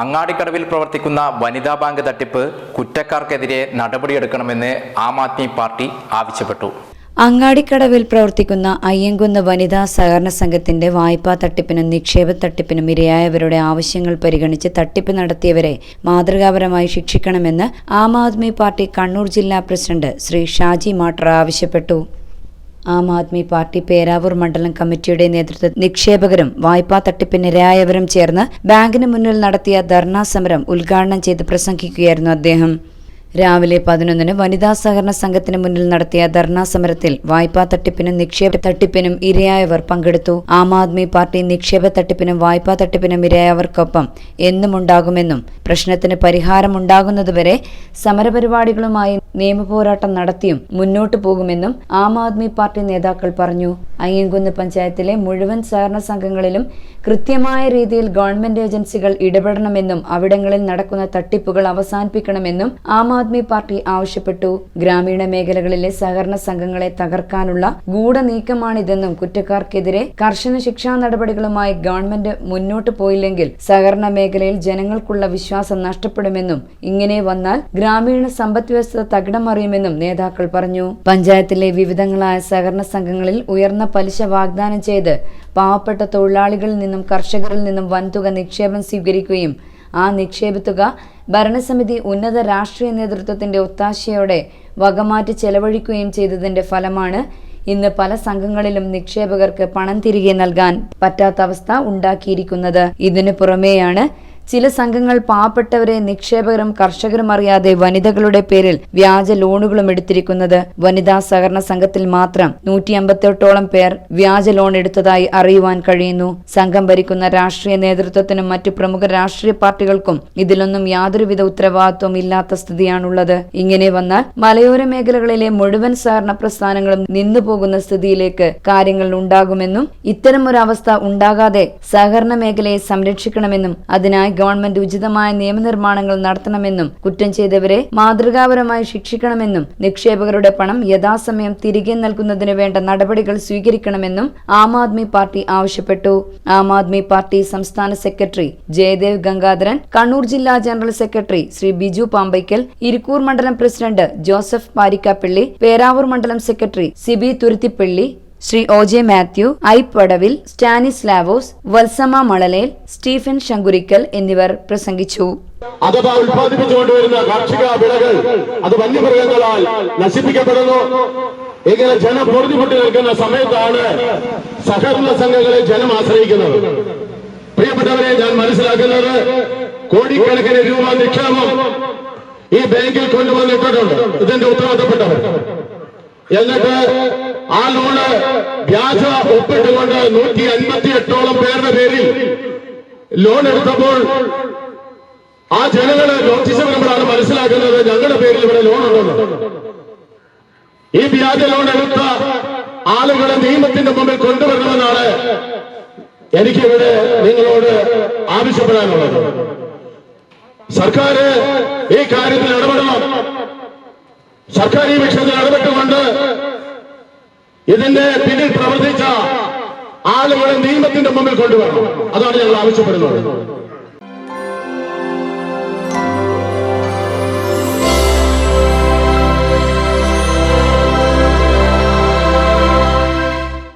അങ്ങാടിക്കടവിൽ പ്രവർത്തിക്കുന്ന വനിതാ ബാങ്ക് തട്ടിപ്പ് കുറ്റക്കാർക്കെതിരെ നടപടിയെടുക്കണമെന്ന് ആം ആദ്മി പാർട്ടി ആവശ്യപ്പെട്ടു. അങ്ങാടിക്കടവിൽ പ്രവർത്തിക്കുന്ന അയ്യങ്കുന്ന് വനിതാ സഹകരണ സംഘത്തിന്റെ വായ്പാ തട്ടിപ്പിനും നിക്ഷേപ തട്ടിപ്പിനും ഇരയായവരുടെ ആവശ്യങ്ങൾ പരിഗണിച്ച് തട്ടിപ്പ് നടത്തിയവരെ മാതൃകാപരമായി ശിക്ഷിക്കണമെന്ന് ആം ആദ്മി പാർട്ടി കണ്ണൂർ ജില്ലാ പ്രസിഡന്റ് ശ്രീ ഷാജി മാട്ടർ ആവശ്യപ്പെട്ടു. ആം ആദ്മി പാർട്ടി പേരാവൂർ മണ്ഡലം കമ്മിറ്റിയുടെ നേതൃത്വത്തിൽ നിക്ഷേപകരും വായ്പാ തട്ടിപ്പിനിരയായവരും ചേർന്ന് ബാങ്കിന് മുന്നിൽ നടത്തിയ ധർണാ സമരം ഉദ്ഘാടനം ചെയ്ത് പ്രസംഗിക്കുകയായിരുന്നു അദ്ദേഹം. രാവിലെ പതിനൊന്നിന് വനിതാ സഹകരണ സംഘത്തിന് മുന്നിൽ നടത്തിയ ധർണാ സമരത്തിൽ വായ്പാ തട്ടിപ്പിനും നിക്ഷേപ തട്ടിപ്പിനും ഇരയായവർ പങ്കെടുത്തു. ആം ആദ്മി പാർട്ടി നിക്ഷേപ തട്ടിപ്പിനും വായ്പാ തട്ടിപ്പിനും ഇരയായവർക്കൊപ്പം എന്നും ഉണ്ടാകുമെന്നും പ്രശ്നത്തിന് പരിഹാരമുണ്ടാകുന്നതുവരെ സമരപരിപാടികളുമായി നിയമപോരാട്ടം നടത്തിയും മുന്നോട്ടു പോകുമെന്നും ആം ആദ്മി പാർട്ടി നേതാക്കൾ പറഞ്ഞു. അയ്യങ്കുന്ന് പഞ്ചായത്തിലെ മുഴുവൻ സഹകരണ സംഘങ്ങളിലും കൃത്യമായ രീതിയിൽ ഗവൺമെന്റ് ഏജൻസികൾ ഇടപെടണമെന്നും അവിടങ്ങളിൽ നടക്കുന്ന തട്ടിപ്പുകൾ അവസാനിപ്പിക്കണമെന്നും ആം ആദ്മി പാർട്ടി ആവശ്യപ്പെട്ടു. ഗ്രാമീണ മേഖലകളിലെ സഹകരണ സംഘങ്ങളെ തകർക്കാനുള്ള ഗൂഢനീക്കമാണിതെന്നും കുറ്റക്കാർക്കെതിരെ കർശന ശിക്ഷാ നടപടികളുമായി ഗവൺമെന്റ് മുന്നോട്ടു പോയില്ലെങ്കിൽ സഹകരണ മേഖലയിൽ ജനങ്ങൾക്കുള്ള വിശ്വാസം നഷ്ടപ്പെടുമെന്നും ഇങ്ങനെ വന്നാൽ ഗ്രാമീണ സമ്പദ് വ്യവസ്ഥ തകിടമറിയുമെന്നും നേതാക്കൾ പറഞ്ഞു. പഞ്ചായത്തിലെ വിവിധങ്ങളായ സഹകരണ സംഘങ്ങളിൽ ഉയർന്ന പലിശ വാഗ്ദാനം ചെയ്ത് പാവപ്പെട്ട തൊഴിലാളികളിൽ നിന്നും കർഷകരിൽ നിന്നും വൻതുക നിക്ഷേപം സ്വീകരിക്കുകയും ആ നിക്ഷേപത്തുക ഭരണസമിതി ഉന്നത രാഷ്ട്രീയ നേതൃത്വത്തിന്റെ ഒത്താശയോടെ വകമാറ്റി ചെലവഴിക്കുകയും ചെയ്തതിന്റെ ഫലമാണ് ഇന്ന് പല സംഘങ്ങളിലും നിക്ഷേപകർക്ക് പണം തിരികെ നൽകാൻ പറ്റാത്ത അവസ്ഥ ഉണ്ടാക്കിയിരിക്കുന്നത്. ഇതിനു പുറമെയാണ് ചില സംഘങ്ങൾ പാവപ്പെട്ടവരെ നിക്ഷേപകരും കർഷകരും അറിയാതെ വനിതകളുടെ പേരിൽ വ്യാജ ലോണുകളും എടുത്തിരിക്കുന്നത് വനിതാ സഹകരണ സംഘത്തിൽ മാത്രം. നൂറ്റി അമ്പത്തെട്ടോളം പേർ വ്യാജ ലോൺ എടുത്തതായി അറിയുവാൻ കഴിയുന്നു. സംഘം ഭരിക്കുന്ന രാഷ്ട്രീയ നേതൃത്വത്തിനും മറ്റു പ്രമുഖ രാഷ്ട്രീയ പാർട്ടികൾക്കും ഇതിലൊന്നും യാതൊരുവിധ ഉത്തരവാദിത്വം ഇല്ലാത്ത സ്ഥിതിയാണുള്ളത്. ഇങ്ങനെ വന്നാൽ മലയോര മേഖലകളിലെ മുഴുവൻ സഹകരണ പ്രസ്ഥാനങ്ങളും നിന്നുപോകുന്ന സ്ഥിതിയിലേക്ക് കാര്യങ്ങൾ ഉണ്ടാകുമെന്നും ഇത്തരം ഒരു അവസ്ഥ ഉണ്ടാകാതെ സഹകരണ മേഖലയെ സംരക്ഷിക്കണമെന്നും അതിനായി ഗവൺമെന്റ് ഉചിതമായ നിയമനിർമ്മാണങ്ങൾ നടത്തണമെന്നും കുറ്റം ചെയ്തവരെ മാതൃകാപരമായി ശിക്ഷിക്കണമെന്നും നിക്ഷേപകരുടെ പണം യഥാസമയം തിരികെ നൽകുന്നതിന് വേണ്ട നടപടികൾ സ്വീകരിക്കണമെന്നും ആം ആദ്മി പാർട്ടി ആവശ്യപ്പെട്ടു. ആം ആദ്മി പാർട്ടി സംസ്ഥാന സെക്രട്ടറി ജയദേവ് ഗംഗാധരൻ കണ്ണൂർ ജില്ലാ ജനറൽ സെക്രട്ടറി ശ്രീ ബിജു പാമ്പയ്ക്കൽ ഇരിക്കൂർ മണ്ഡലം പ്രസിഡന്റ് ജോസഫ് പാരിക്കാപ്പള്ളി പേരാവൂർ മണ്ഡലം secretary Sibi Thuruthippally Shri O J Mathew I Padavil Stanislaus Valsamma Malalel Stephen Sankurikkal എന്നിവർ പ്രസംഗിച്ചു. അഥവാ ഉത്പാദിപ്പിച്ചുകൊണ്ടുവരുന്ന കാർഷിക വിളകൾ അത് വന്യമൃഗങ്ങളാൽ നശിപ്പിക്കപ്പെടുന്നു. ഇങ്ങനെ ജനം പൊറുതിമുട്ടി നിൽക്കുന്ന സമയത്താണ് സഹകരണ സംഘങ്ങളെ ജനം ആശ്രയിക്കുന്നത്. പ്രിയപ്പെട്ടവരെ ഞാൻ മനസ്സിലാക്കുന്നത് കോടിക്കണക്കിന് രൂപ നിക്ഷേപം ഈ ബാങ്കിൽ കൊണ്ടുവന്നിട്ടുണ്ട്. ഇതിന്റെ ഉത്തരവാദിത്തപ്പെട്ടവർ. എന്നിട്ട് ആ ലോണ് വ്യാജ ഒപ്പിട്ടുകൊണ്ട് നൂറ്റി അൻപത്തി എട്ടോളം പേരുടെ പേരിൽ ലോൺ എടുത്തപ്പോൾ ആ ജനങ്ങൾ നോട്ടീസ് വരുമ്പോഴാണ് മനസ്സിലാക്കുന്നത്? ഞങ്ങളുടെ പേരിൽ ഇവിടെ ലോൺ ഉണ്ടെന്ന്. ഈ വ്യാജ ലോൺ എടുത്ത ആളുകളെ നിയമത്തിന്റെ മുമ്പിൽ കൊണ്ടുവരണമെന്നാണ് എനിക്കിവിടെ നിങ്ങളോട് ആവശ്യപ്പെടാനുള്ളത്. സർക്കാർ ഈ സർക്കാർ ഈ വിഷയത്തിൽ ഇടപെട്ടുകൊണ്ട് ഇതിന്റെ പിന്നിൽ പ്രവർത്തിച്ച ആളുകളെ നിയമത്തിന്റെ മുമ്പിൽ കൊണ്ടുവരണം. അതാണ് ഞങ്ങൾ ആവശ്യപ്പെടുന്നത്.